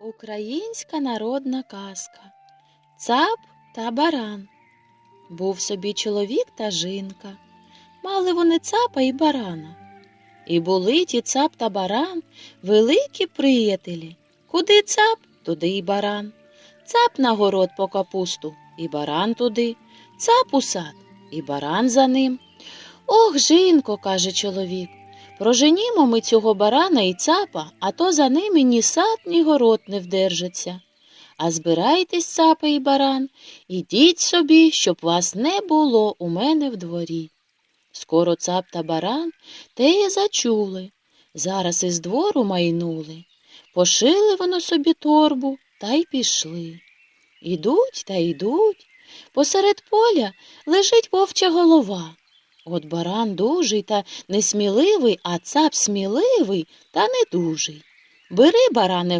Українська народна казка Цап та баран. Був собі чоловік та жінка. Мали вони цапа і барана. І були ті цап та баран великі приятелі. Куди цап, туди й баран. Цап на город по капусту, і баран туди, цап у сад, і баран за ним. Ох, жінко, каже чоловік, Проженімо ми цього барана і цапа, а то за ними ні сад, ні город не вдержаться. А збирайтесь, цапа і баран, ідіть собі, щоб вас не було у мене в дворі. Скоро цап та баран теє зачули, зараз із двору майнули. Пошили воно собі торбу та й пішли. Ідуть та йдуть. Посеред поля лежить вовча голова. От баран дужий та несміливий, а цап сміливий та недужий. Бери, баране,